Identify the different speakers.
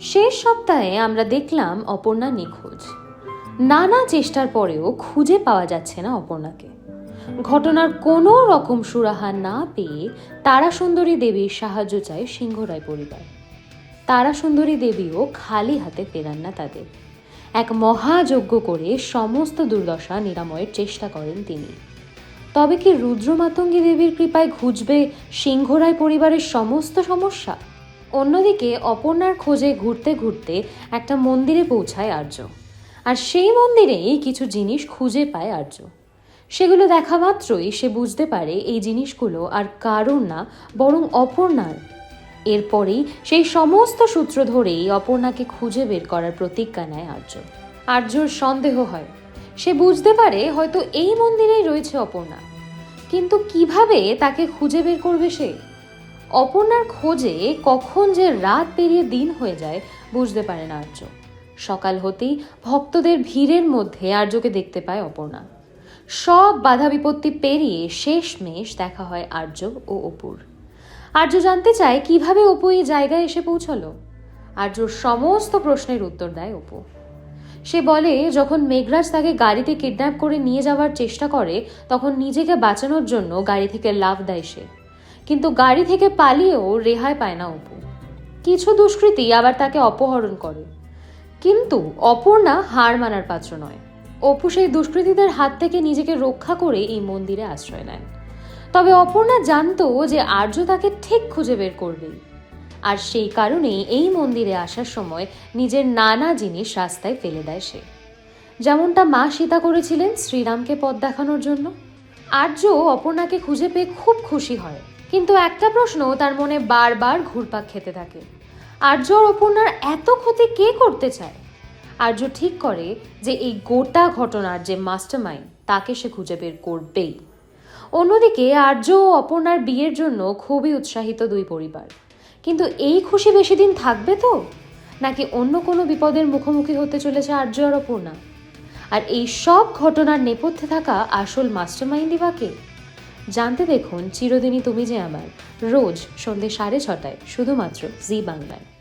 Speaker 1: শেষ সপ্তাহে আমরা দেখলাম অপর্ণা নিখোঁজ। নানা চেষ্টার পরেও খুঁজে পাওয়া যাচ্ছে না অপর্ণাকে। ঘটনার কোনো রকম সুরাহা না পেয়ে তারা সুন্দরী দেবীর সাহায্য চায় সিংহরায় পরিবার। তারা সুন্দরী দেবীও খালি হাতে ফেরান না তাদের। এক মহাযজ্ঞ করে সমস্ত দুর্দশা নিরাময়ের চেষ্টা করেন তিনি। তবে কি রুদ্রমাতঙ্গী দেবীর কৃপায় ঘুচবে সিংহরায় পরিবারের সমস্ত সমস্যা? অন্যদিকে অপর্ণার খোঁজে ঘুরতে ঘুরতে একটা মন্দিরে পৌঁছায় আর্য। আর সেই মন্দিরেই কিছু জিনিস খুঁজে পায় আর্য। সেগুলো দেখা মাত্রই সে বুঝতে পারে এই জিনিসগুলো আর কারোর না, বরং অপর্ণার। এরপরেই সেই সমস্ত সূত্র ধরেই অপর্ণাকে খুঁজে বের করার প্রতিজ্ঞা নেয় আর্য। আর্যর সন্দেহ হয়। সে বুঝতে পারে হয়তো এই মন্দিরেই রয়েছে অপর্ণা। কিন্তু কীভাবে তাকে খুঁজে বের করবে সে? অপর্ণার খোঁজে কখন যে রাত পেরিয়ে দিন হয়ে যায় বুঝতে পারে না আর্য। সকাল হতেই ভক্তদের ভিড়ের মধ্যে আর্যকে দেখতে পায় অপর্ণা। সব বাধা বিপত্তি পেরিয়ে শেষমেশ দেখা হয় আর্য ও অপুর। আর্য জানতে চায় কীভাবে অপু এই জায়গায় এসে পৌঁছলো। আর্যর সমস্ত প্রশ্নের উত্তর দেয় অপু। সে বলে, যখন মেঘরাজ তাকে গাড়িতে কিডন্যাপ করে নিয়ে যাওয়ার চেষ্টা করে, তখন নিজেকে বাঁচানোর জন্য গাড়ি থেকে লাভ দেয় সে। কিন্তু গাড়ি থেকে পালিয়েও রেহাই পায় না অপু। কিছু দুষ্কৃতী আবার তাকে অপহরণ করে। কিন্তু অপর্ণা হার মানার পাত্র নয়। অপু সেই দুষ্কৃতীদের হাত থেকে নিজেকে রক্ষা করে এই মন্দিরে আশ্রয় নেন। তবে অপর্ণা জানতো যে আর্য তাকে ঠিক খুঁজে বের করবেই। আর সেই কারণেই এই মন্দিরে আসার সময় নিজের নানা জিনিস রাস্তায় ফেলে দেয় সে। যেমনটা মা সীতা করেছিলেন শ্রীরামকে পথ দেখানোর জন্য। আর্য অপর্ণাকে খুঁজে পেয়ে খুব খুশি হয়। কিন্তু একটা প্রশ্ন তার মনে বারবার ঘুরপাক খেতে থাকে। আর্য আর অপর্ণার এত ক্ষতি কে করতে চায়? আর্য ঠিক করে যে এই গোটা ঘটনার যে মাস্টারমাইন্ড, তাকে সে খুঁজে বের করবেই। অন্যদিকে আর্য ও অপর্ণার বিয়ের জন্য খুবই উৎসাহিত দুই পরিবার। কিন্তু এই খুশি বেশি দিন থাকবে তো? নাকি অন্য কোনো বিপদের মুখোমুখি হতে চলেছে আর্য আর অপর্ণা? আর এই সব ঘটনার নেপথ্যে থাকা আসল মাস্টারমাইন্ডই বা কে? জানতে দেখুন চিরদিনই তুমি যে আমার। রোজ সন্ধ্যে সাড়ে ছটায় শুধুমাত্র জি বাংলায়।